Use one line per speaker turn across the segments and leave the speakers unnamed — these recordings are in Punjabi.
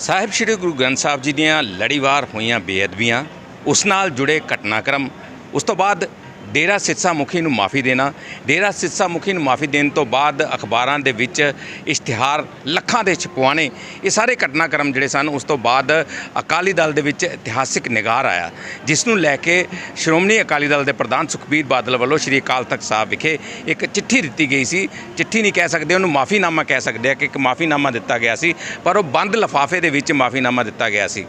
ਸਾਹਿਬ ਸ੍ਰੀ ਗੁਰੂ ਗ੍ਰੰਥ ਸਾਹਿਬ ਜੀ ਦੀਆਂ ਲੜੀਵਾਰ ਹੋਈਆਂ ਬੇਅਦਬੀਆਂ, ਉਸ ਨਾਲ ਜੁੜੇ ਘਟਨਾਕ੍ਰਮ, ਉਸ ਤੋਂ ਬਾਅਦ ਡੇਰਾ ਸਿਰਸਾ ਮੁਖੀ ਨੂੰ ਮਾਫੀ ਦੇਣਾ, ਡੇਰਾ ਸਿਰਸਾ ਮੁਖੀ ਨੂੰ ਮਾਫੀ ਦੇਣ ਤੋਂ ਬਾਅਦ ਅਖਬਾਰਾਂ ਦੇ ਵਿੱਚ ਇਸ਼ਤਿਹਾਰ ਲੱਖਾਂ ਦੇ ਛਪਵਾਣੇ ਇਹ ਸਾਰੇ ਘਟਨਾਕ੍ਰਮ ਜਿਹੜੇ ਸਨ, ਉਸ ਤੋਂ ਬਾਅਦ ਅਕਾਲੀ ਦਲ ਦੇ ਵਿੱਚ ਇਤਿਹਾਸਿਕ ਨਿਗਾਰ ਆਇਆ, ਜਿਸ ਨੂੰ ਲੈ ਕੇ ਸ਼੍ਰੋਮਣੀ ਅਕਾਲੀ ਦਲ ਦੇ ਪ੍ਰਧਾਨ ਸੁਖਬੀਰ ਬਾਦਲ ਵੱਲੋਂ ਸ਼੍ਰੀ ਅਕਾਲ ਤਖਤ ਸਾਹਿਬ ਵਿਖੇ ਇੱਕ ਚਿੱਠੀ ਦਿੱਤੀ ਗਈ ਸੀ। ਚਿੱਠੀ ਨਹੀਂ ਕਹਿ ਸਕਦੇ, ਉਹਨੂੰ ਮਾਫੀਨਾਮਾ ਕਹਿ ਸਕਦੇ ਆ ਕਿ ਇੱਕ ਮਾਫੀਨਾਮਾ ਦਿੱਤਾ ਗਿਆ ਸੀ, ਪਰ ਉਹ ਬੰਦ ਲਫਾਫੇ ਦੇ ਵਿੱਚ ਮਾਫੀਨਾਮਾ ਦਿੱਤਾ ਗਿਆ ਸੀ।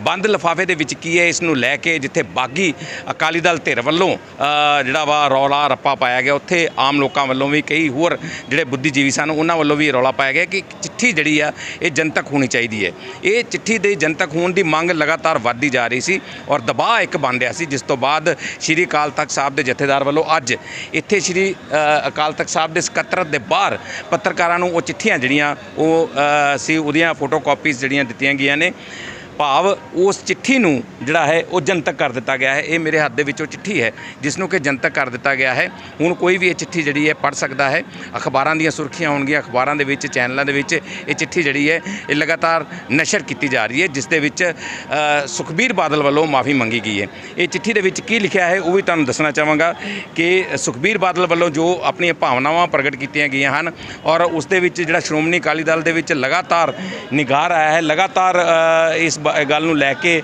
ਬੰਦ ਲਫਾਫੇ ਦੇ ਵਿੱਚ ਕੀ ਹੈ, ਇਸ ਨੂੰ ਲੈ ਕੇ ਜਿੱਥੇ ਬਾਗੀ ਅਕਾਲੀ ਦਲ ਧਿਰ ਵੱਲੋਂ ਜਿਹੜਾ ਵਾ ਰੌਲਾ ਰੱਪਾ ਪਾਇਆ ਗਿਆ, ਉੱਥੇ ਆਮ ਲੋਕਾਂ ਵੱਲੋਂ ਵੀ ਕਈ ਹੋਰ ਜਿਹੜੇ ਬੁੱਧੀਜੀਵੀ ਸਨ, ਉਹਨਾਂ ਵੱਲੋਂ ਵੀ ਰੌਲਾ ਪਾਇਆ ਗਿਆ ਕਿ ਚਿੱਠੀ ਜਿਹੜੀ ਆ, ਇਹ ਜਨਤਕ ਹੋਣੀ ਚਾਹੀਦੀ ਹੈ। ਇਹ ਚਿੱਠੀ ਦੇ ਜਨਤਕ ਹੋਣ ਦੀ ਮੰਗ ਲਗਾਤਾਰ ਵੱਧਦੀ ਜਾ ਰਹੀ ਸੀ ਔਰ ਦਬਾਅ ਇੱਕ ਬਣ ਰਿਹਾ ਸੀ, ਜਿਸ ਤੋਂ ਬਾਅਦ ਸ਼੍ਰੀ ਅਕਾਲ ਤਖਤ ਸਾਹਿਬ ਦੇ ਜਥੇਦਾਰ ਵੱਲੋਂ ਅੱਜ ਇੱਥੇ ਸ਼੍ਰੀ ਅਕਾਲ ਤਖਤ ਸਾਹਿਬ ਦੇ ਸਕੱਤਰਤ ਦੇ ਬਾਹਰ ਪੱਤਰਕਾਰਾਂ ਨੂੰ ਉਹ ਚਿੱਠੀਆਂ ਜਿਹੜੀਆਂ, ਉਹ ਸੀ, ਉਹਦੀਆਂ ਫੋਟੋ ਕਾਪੀਜ਼ ਜਿਹੜੀਆਂ ਦਿੱਤੀਆਂ ਗਈਆਂ ਨੇ। ਭਾਵ ਉਸ ਚਿੱਠੀ ਨੂੰ ਜਿਹੜਾ ਹੈ ਉਹ ਜਨਤਕ ਕਰ ਦਿੱਤਾ ਗਿਆ ਹੈ। ਇਹ ਮੇਰੇ ਹੱਥ ਦੇ ਵਿੱਚ ਉਹ ਚਿੱਠੀ ਹੈ, ਜਿਸ ਨੂੰ ਕਿ ਜਨਤਕ ਕਰ ਦਿੱਤਾ ਗਿਆ ਹੈ। ਹੁਣ ਕੋਈ ਵੀ ਇਹ ਚਿੱਠੀ ਜਿਹੜੀ ਹੈ ਪੜ੍ਹ ਸਕਦਾ ਹੈ। ਅਖਬਾਰਾਂ ਦੀਆਂ ਸੁਰਖੀਆਂ ਹੋਣਗੀਆਂ, ਅਖਬਾਰਾਂ ਦੇ ਵਿੱਚ, ਚੈਨਲਾਂ ਦੇ ਵਿੱਚ ਇਹ ਚਿੱਠੀ ਜਿਹੜੀ ਹੈ, ਇਹ ਲਗਾਤਾਰ ਨਸ਼ਰ ਕੀਤੀ ਜਾ ਰਹੀ ਹੈ, ਜਿਸ ਦੇ ਵਿੱਚ ਸੁਖਬੀਰ ਬਾਦਲ ਵੱਲੋਂ ਮਾਫੀ ਮੰਗੀ ਗਈ ਹੈ। ਇਹ ਚਿੱਠੀ ਦੇ ਵਿੱਚ ਕੀ ਲਿਖਿਆ ਹੈ, ਉਹ ਵੀ ਤੁਹਾਨੂੰ ਦੱਸਣਾ ਚਾਹਾਂਗਾ ਕਿ ਸੁਖਬੀਰ ਬਾਦਲ ਵੱਲੋਂ ਜੋ ਆਪਣੀਆਂ ਭਾਵਨਾਵਾਂ ਪ੍ਰਗਟ ਕੀਤੀਆਂ ਗਈਆਂ ਹਨ ਔਰ ਉਸ ਦੇ ਵਿੱਚ ਜਿਹੜਾ ਸ਼੍ਰੋਮਣੀ ਅਕਾਲੀ ਦਲ ਦੇ ਵਿੱਚ ਲਗਾਤਾਰ ਨਿਗਾਰ ਆਇਆ ਹੈ, ਲਗਾਤਾਰ ਇਸ ਗੱਲ ਨੂੰ ਲੈ ਕੇ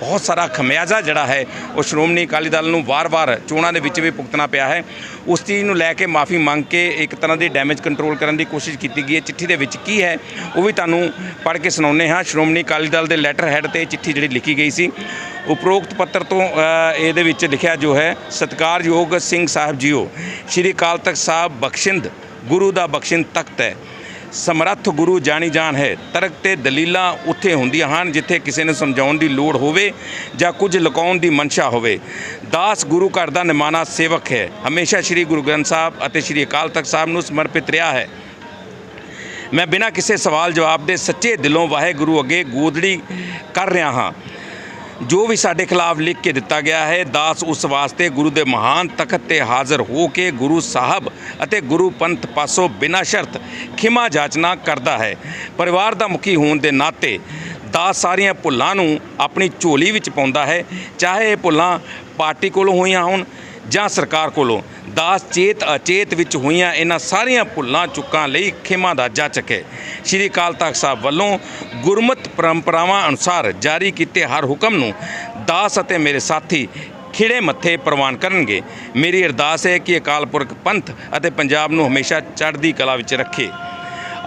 ਬਹੁਤ ਸਾਰਾ ਖਮਿਆਜ਼ਾ ਜਿਹੜਾ ਹੈ, ਉਹ ਸ਼੍ਰੋਮਣੀ ਅਕਾਲੀ ਦਲ ਨੂੰ ਵਾਰ-ਵਾਰ ਚੋਣਾਂ ਦੇ ਵਿੱਚ ਵੀ ਭੁਗਤਣਾ ਪਿਆ ਹੈ। ਉਸ ਚੀਜ਼ ਨੂੰ ਲੈ ਕੇ ਮਾਫੀ ਮੰਗ ਕੇ ਇੱਕ ਤਰ੍ਹਾਂ ਦੀ ਡੈਮੇਜ ਕੰਟਰੋਲ ਕਰਨ ਦੀ ਕੋਸ਼ਿਸ਼ ਕੀਤੀ ਗਈ ਹੈ। ਚਿੱਠੀ ਦੇ ਵਿੱਚ ਕੀ ਹੈ, ਉਹ ਵੀ ਤੁਹਾਨੂੰ ਪੜ੍ਹ ਕੇ ਸੁਣਾਉਂਦੇ ਹਾਂ। ਸ਼੍ਰੋਮਣੀ ਅਕਾਲੀ ਦਲ ਦੇ ਲੈਟਰ ਹੈਡ ਤੇ ਚਿੱਠੀ ਜਿਹੜੀ ਲਿਖੀ ਗਈ ਸੀ। ਉਪਰੋਕਤ ਪੱਤਰ ਤੋਂ ਇਹਦੇ ਵਿੱਚ ਲਿਖਿਆ ਜੋ ਹੈ, ਸਤਿਕਾਰਯੋਗ ਸਿੰਘ ਸਾਹਿਬ ਜੀਓ, ਸ਼੍ਰੀ ਅਕਾਲ ਤਖਤ ਸਾਹਿਬ ਬਖਸ਼ਿੰਦ, ਗੁਰੂ ਦਾ ਬਖਸ਼ਿੰਦ ਤਖਤ ਹੈ। ਸਮਰੱਥ ਗੁਰੂ ਜਾਣੀ ਜਾਣ ਹੈ। ਤਰਕ ਤੇ ਦਲੀਲਾਂ ਉੱਥੇ ਹੁੰਦੀਆਂ ਹਨ ਜਿੱਥੇ ਕਿਸੇ ਨੂੰ ਸਮਝਾਉਣ ਦੀ ਲੋੜ ਹੋਵੇ ਜਾਂ ਕੁਝ ਲੁਕਾਉਣ ਦੀ ਮਨਸ਼ਾ ਹੋਵੇ। ਦਾਸ ਗੁਰੂ ਘਰ ਦਾ ਨਿਮਾਣਾ ਸੇਵਕ ਹੈ। ਹਮੇਸ਼ਾ ਸ੍ਰੀ ਗੁਰੂ ਗ੍ਰੰਥ ਸਾਹਿਬ ਅਤੇ ਸ੍ਰੀ ਅਕਾਲ ਤਖਤ ਸਾਹਿਬ ਨੂੰ ਸਮਰਪਿਤ ਰਿਹਾ ਹੈ। ਮੈਂ ਬਿਨਾਂ ਕਿਸੇ ਸਵਾਲ ਜਵਾਬ ਦੇ ਸੱਚੇ ਦਿਲੋਂ ਵਾਹਿਗੁਰੂ ਅੱਗੇ ਗੋਦੜੀ ਕਰ ਰਿਹਾ ਹਾਂ। ਜੋ ਵੀ ਸਾਡੇ ਖਿਲਾਫ ਲਿਖ ਕੇ ਦਿੱਤਾ ਗਿਆ ਹੈ, ਦਾਸ ਉਸ ਵਾਸਤੇ ਗੁਰੂ ਦੇ ਮਹਾਨ ਤਖਤ ਤੇ ਹਾਜ਼ਰ ਹੋ ਕੇ ਗੁਰੂ ਸਾਹਿਬ ਅਤੇ ਗੁਰੂ ਪੰਥ ਪਾਸੋਂ ਬਿਨਾਂ ਸ਼ਰਤ ਖਿਮਾ ਜਾਚਨਾ ਕਰਦਾ ਹੈ। ਪਰਿਵਾਰ ਦਾ ਮੁਖੀ ਹੋਣ ਦੇ ਨਾਤੇ ਦਾਸ ਸਾਰੀਆਂ ਭੁੱਲਾਂ ਨੂੰ ਆਪਣੀ ਝੋਲੀ ਵਿੱਚ ਪਾਉਂਦਾ ਹੈ। ਚਾਹੇ ਇਹ ਭੁੱਲਾਂ ਪਾਰਟੀ ਕੋਲੋਂ ਹੋਈਆਂ ਹੋਣ ਜਾਂ ਸਰਕਾਰ ਕੋਲੋਂ ਦਾਸ ਚੇਤ ਅਚੇਤ ਵਿੱਚ ਹੋਈਆਂ ਇਹਨਾਂ ਸਾਰੀਆਂ ਭੁੱਲਾਂ ਚੁੱਕਾਂ ਲਈ ਖਿਮਾ ਦਾ ਜਾਚਕ ਹੈ ਸ਼੍ਰੀ ਅਕਾਲ ਤਖਤ ਸਾਹਿਬ ਵੱਲੋਂ ਗੁਰਮਤ ਪਰੰਪਰਾਵਾਂ ਅਨੁਸਾਰ ਜਾਰੀ ਕੀਤੇ ਹਰ ਹੁਕਮ ਨੂੰ ਦਾਸ ਅਤੇ ਮੇਰੇ ਸਾਥੀ ਖਿੜੇ ਮੱਥੇ ਪ੍ਰਵਾਨ ਕਰਨਗੇ। ਮੇਰੀ ਅਰਦਾਸ ਹੈ ਕਿ ਅਕਾਲ ਪੁਰਖ ਪੰਥ ਅਤੇ ਪੰਜਾਬ ਨੂੰ ਹਮੇਸ਼ਾ ਚੜ੍ਹਦੀ ਕਲਾ ਵਿੱਚ ਰੱਖੇ।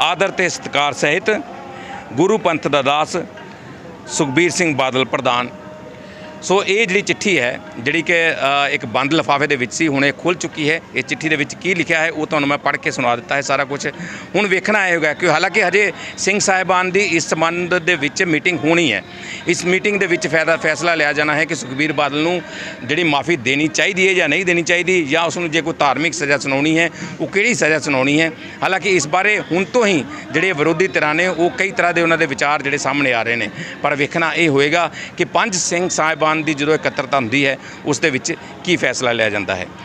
ਆਦਰ ਤੇ ਸਤਿਕਾਰ ਸਹਿਤ ਗੁਰੂ ਪੰਥ ਦਾ ਦਾਸ ਸੁਖਬੀਰ ਸਿੰਘ ਬਾਦਲ ਪ੍ਰਧਾਨ ਸੋ ਇਹ ਜਿਹੜੀ ਚਿੱਠੀ ਹੈ, ਜਿਹੜੀ ਕਿ ਇੱਕ ਬੰਦ ਲਿਫਾਫੇ ਦੇ ਵਿੱਚ ਸੀ, ਹੁਣ ਇਹ ਖੁੱਲ ਚੁੱਕੀ ਹੈ। ਇਹ ਚਿੱਠੀ ਦੇ ਵਿੱਚ ਕੀ ਲਿਖਿਆ ਹੈ, ਉਹ ਤੁਹਾਨੂੰ ਮੈਂ ਪੜ੍ਹ ਕੇ ਸੁਣਾ ਦਿੱਤਾ ਹੈ ਸਾਰਾ ਕੁਝ ਹੁਣ ਵੇਖਣਾ ਇਹ ਹੋਗਾ ਕਿ ਹਾਲਾਂਕਿ ਹਜੇ ਸਿੰਘ ਸਾਹਿਬਾਨ ਦੀ ਇਸ ਸੰਬੰਧ ਦੇ ਵਿੱਚ ਮੀਟਿੰਗ ਹੋਣੀ ਹੈ। ਇਸ ਮੀਟਿੰਗ ਦੇ ਵਿੱਚ ਫਾਇਦਾ ਫੈਸਲਾ ਲਿਆ ਜਾਣਾ ਹੈ ਕਿ ਸੁਖਬੀਰ ਬਾਦਲ ਨੂੰ ਜਿਹੜੀ ਮਾਫੀ ਦੇਣੀ ਚਾਹੀਦੀ ਹੈ ਜਾਂ ਨਹੀਂ ਦੇਣੀ ਚਾਹੀਦੀ, ਜਾਂ ਉਸ ਨੂੰ ਜੇ ਕੋਈ ਧਾਰਮਿਕ ਸਜ਼ਾ ਸੁਣਾਉਣੀ ਹੈ, ਉਹ ਕਿਹੜੀ ਸਜ਼ਾ ਸੁਣਾਉਣੀ ਹੈ। ਹਾਲਾਂਕਿ ਇਸ ਬਾਰੇ ਹੁਣ ਤੋਂ ਹੀ ਜਿਹੜੇ ਵਿਰੋਧੀ ਧਿਰਾਂ ਨੇ, ਉਹ ਕਈ ਤਰ੍ਹਾਂ ਦੇ ਉਹਨਾਂ ਦੇ ਵਿਚਾਰ ਜਿਹੜੇ ਸਾਹਮਣੇ ਆ ਰਹੇ ਨੇ। ਪਰ ਵੇਖਣਾ ਇਹ ਹੋਏਗਾ ਕਿ ਪੰਜ ਸਿੰਘ ਸਾਹਿਬਾਨ ਦੀ ਜਦੋਂ ਇਕੱਤਰਤਾ ਹੁੰਦੀ ਹੈ ਉਸ ਦੇ ਵਿੱਚ ਕੀ ਫੈਸਲਾ ਲਿਆ ਜਾਂਦਾ ਹੈ?